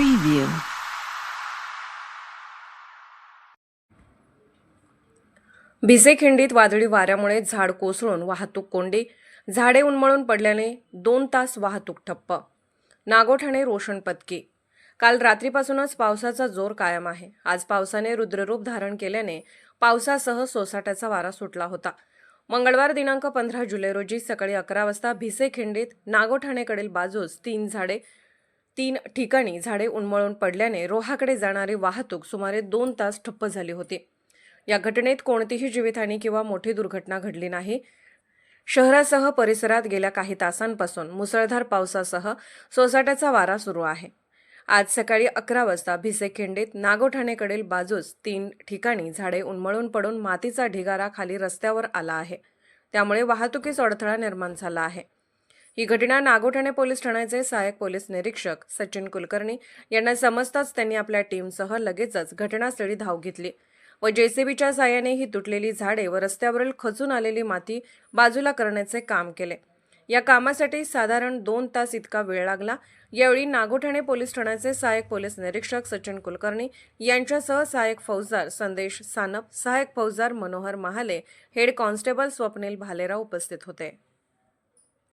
preview. भिसेखिंडीत वादळी वाऱ्यामुळे झाड कोसळून वाहतूक कोंडी. झाडे उन्मळून पडल्याने दोन तास वाहतूक ठप्प. नागोठाणे रोशन पत्की काल रात्रीपासूनच पावसाचा जोर कायम आहे. आज पावसाने रुद्ररूप धारण केल्याने पावसासह सोसाट्याचा वारा सुटला होता. मंगळवार दिनांक पंधरा जुलै रोजी सकाळी अकरा वाजता भिसेखिंडीत नागोठाणेकडील बाजूस तीन झाडे तीन ठिकाणी झाडे उन्मळून पडल्याने रोहाकडे जाणारी वाहतूक सुमारे दोन तास ठप्प झाली होती. या घटनेत कोणतीही जीवितहानी किंवा मोठी दुर्घटना घडली नाही. शहरासह परिसरात गेल्या काही तासांपासून मुसळधार पावसासह सोसाट्याचा वारा सुरू आहे. आज सकाळी अकरा वाजता भिसेखिंडीत नागोठाणेकडील बाजूस तीन ठिकाणी झाडे उन्मळून पडून मातीचा ढिगारा खाली रस्त्यावर आला आहे. त्यामुळे वाहतुकीस अडथळा निर्माण झाला आहे. ही घटना नागोठाणे पोलीस ठाण्याचे सहाय्यक पोलीस निरीक्षक सचिन कुलकर्णी यांना समजताच त्यांनी आपल्या टीमसह लगेचच घटनास्थळी धाव घेतली. व जेसीबीच्या साह्याने ही तुटलेली झाडे व रस्त्यावरील खचून आलेली माती बाजूला करण्याचे काम केले. या कामासाठी साधारण दोन तास इतका वेळ लागला. यावेळी नागोठाणे पोलीस ठाण्याचे सहाय्यक पोलीस निरीक्षक सचिन कुलकर्णी यांच्यासह सहाय्यक फौजदार संदेश सानप सहाय्यक फौजदार मनोहर महाले हेड कॉन्स्टेबल स्वप्नील भालेराव उपस्थित होते.